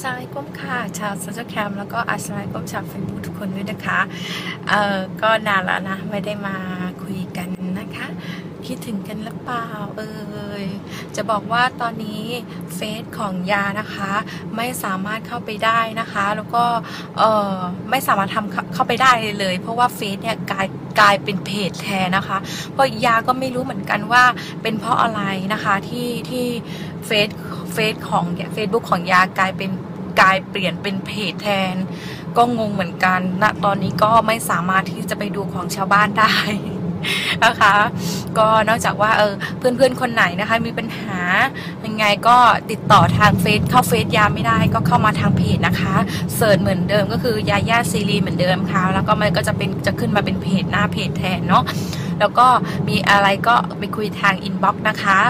สวัสดีก้มค่ะ ชาวโซเชียลแคมแล้วก็อาสไลก้มชาวเฟซบุ๊กทุกคนด้วยนะคะ เอ่อ ก็นานแล้วนะ ไม่ได้มาคุยกันนะคะ คิดถึงกันหรือเปล่า เอ่ย จะบอกว่าตอนนี้เฟซของยานะคะ ไม่สามารถเข้าไปได้นะคะ แล้วก็ เอ่อ ไม่สามารถทำเข้าไปได้เลย เพราะว่าเฟซเนี่ยกลายกลายเป็นเพจแทนนะคะ เพราะยาก็ไม่รู้เหมือนกันว่าเป็นเพราะอะไรนะคะที่ที่เฟซเฟซของเฟซบุ๊กของยากลายเป็น กลายเปลี่ยนเป็นเพจแทน ก็งงเหมือนกันณตอนนี้ก็ไม่สามารถที่จะไปดูของชาวบ้านได้นะคะก็นอกจากว่าเออเพื่อนๆคนไหนนะคะ มีปัญหายังไงก็ติดต่อทางเฟซเข้าเฟซยาไม่ได้ก็เข้ามาทางเพจนะคะเสิร์ชเหมือนเดิมก็คือยาย่าซีรีเหมือนเดิมค่ะแล้วก็มันก็จะเป็นจะขึ้นมาเป็นเพจหน้าเพจแทนเนาะแล้วก็มีอะไรก็ไปคุยทางอินบ็อกซ์นะคะ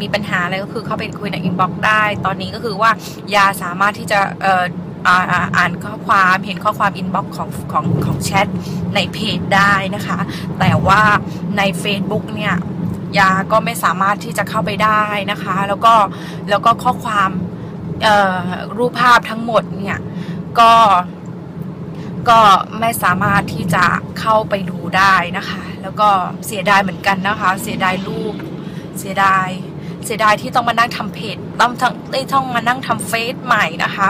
มีปัญหาอะไรก็คือเข้าไปคุยในอินบ็อกซ์ได้ ตอนนี้ก็คือว่ายาสามารถที่จะเอ่ออ่าอ่านข้อความเห็นข้อความอินบ็อกซ์ของของของแชทในเพจได้นะคะ แต่ว่าใน Facebook เนี่ยยาก็ไม่สามารถที่จะเข้าไปได้นะคะ แล้วก็แล้วก็ข้อความรูปภาพทั้งหมดเนี่ยก็ก็ไม่สามารถที่จะเข้าไปดูได้นะคะ แล้วก็เสียดายเหมือนกันนะคะ เสียดายรูป เสียดาย เสียดายที่ต้องมานั่งทำเพจต้องทั้งต้องมานั่งทำเฟซใหม่นะคะ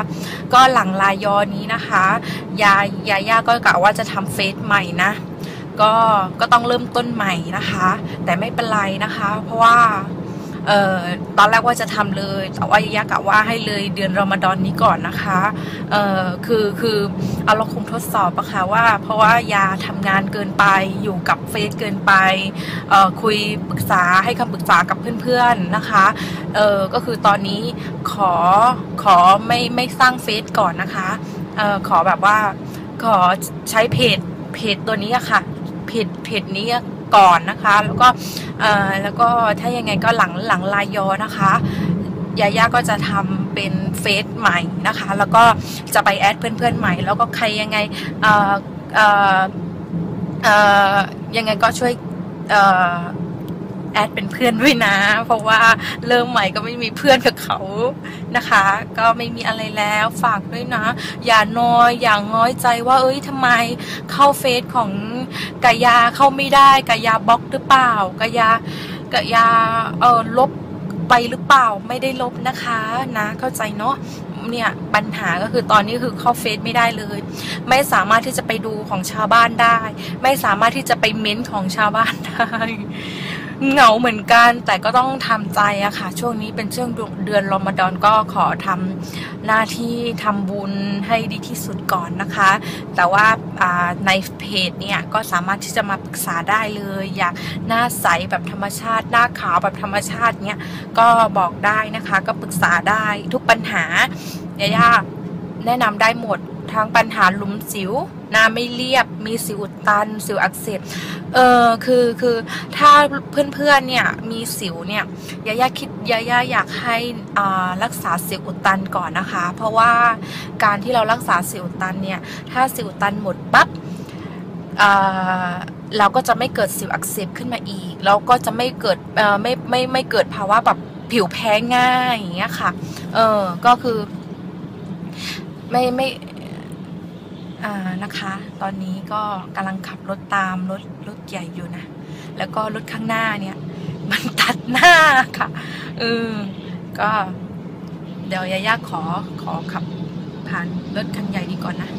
ก็หลังลายอนี้นะคะยายาย่าก็กะว่าจะทำเฟซใหม่นะ ก็ก็ต้องเริ่มต้นใหม่นะคะ แต่ไม่เป็นไรนะคะ เพราะว่า เอ่อตอนแรกว่าจะทำเลย แต่ว่ายากะว่าให้เลยเดือนรอมฎอนนี้ก่อนนะคะเอ่อคือคือเอาเราคงทดสอบอะค่ะว่า เพราะว่ายาทำงานเกินไปอยู่กับเฟซเกินไปเอ่อคุยปรึกษาให้คำปรึกษากับเพื่อนๆนะคะเอ่อก็คือตอนนี้ขอขอไม่ไม่สร้างเฟซก่อนนะคะเอ่อขอแบบว่าขอใช้เพจเพจตัวนี้อะค่ะเพจเพจนี้ ก่อนนะคะ แล้วก็แล้วก็ถ้ายังไงก็หลังหลังลายยอนะคะยาย่าก็จะทำเป็นเฟซใหม่นะคะ แล้วก็จะไปแอดเพื่อนๆใหม่ แล้วก็ใครยังไงยังไงก็ช่วย แอดเป็นเพื่อนด้วยนะ เพราะว่าเริ่มใหม่ก็ไม่มีเพื่อนกับเขานะคะ ก็ไม่มีอะไรแล้วฝากด้วยนะ อย่าน้อยอย่างน้อยใจว่า เอ้ยทำไมเข้าเฟซของกายาเข้าไม่ได้กายาบล็อกหรือเปล่ากายากายาเออลบไปหรือเปล่าไม่ได้ลบนะคะนะเข้าใจเนาะเนี่ยปัญหาก็คือตอนนี้คือเข้าเฟซไม่ได้เลย ไม่สามารถที่จะไปดูของชาวบ้านได้ ไม่สามารถที่จะไปเม้นของชาวบ้านได้ เหงาเหมือนกันแต่ก็ต้องทำใจอะค่ะ ช่วงนี้เป็นช่วงเดือนรอมฎอนก็ขอทำหน้าที่ทำบุญให้ดีที่สุดก่อนนะคะ แต่ว่าในเพจเนี่ยก็สามารถที่จะมาปรึกษาได้เลย อยากหน้าใสแบบธรรมชาติ หน้าขาวแบบธรรมชาติเนี่ยก็บอกได้นะคะ ก็ปรึกษาได้ทุกปัญหาย่าแนะนำได้หมดทั้งปัญหาหลุมสิว หน้าไม่เรียบมีสิวตัน สิวอักเสบ เออคือคือถ้าเพื่อนๆเนี่ยมีสิวเนี่ยยาย่าคิดยายาอยากให้อ่ารักษาสิวอุดตันก่อนนะคะ เพราะว่าการที่เรารักษาสิวอุดตันเนี่ยถ้าสิวอุดตันหมดปั๊บอ่าเราก็จะไม่เกิดสิวอักเสบขึ้นมาอีก แล้วก็จะไม่เกิดเอ่อไม่ไม่ไม่เกิดภาวะแบบผิวแพ้ง่ายอย่างเงี้ยค่ะ เออก็คือ ไม่ไม่ นะคะ ตอนนี้ก็กำลังขับรถตามรถรถใหญ่อยู่นะ แล้วก็รถข้างหน้าเนี่ย มันตัดหน้าค่ะเออก็ เดี๋ยวยาย่าขอขอขับผ่านรถคันใหญ่ดีก่อนนะ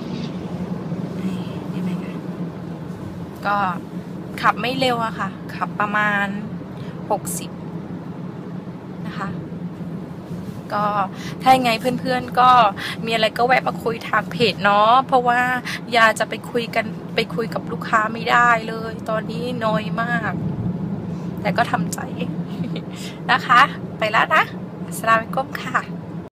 นี่ไงคะก็ขับไม่เร็วอะค่ะ ขับประมาณหกสิบนะคะ ก็ถ้ายังไงเพื่อนๆก็มีอะไรก็แวะมาคุยทางเพจเนาะเพราะว่ายาจะไปคุยกันไปคุยกับลูกค้าไม่ได้เลย ตอนนี้น้อยมาก แต่ก็ทำใจนะคะ ไปแล้วนะสลามก้มค่ะ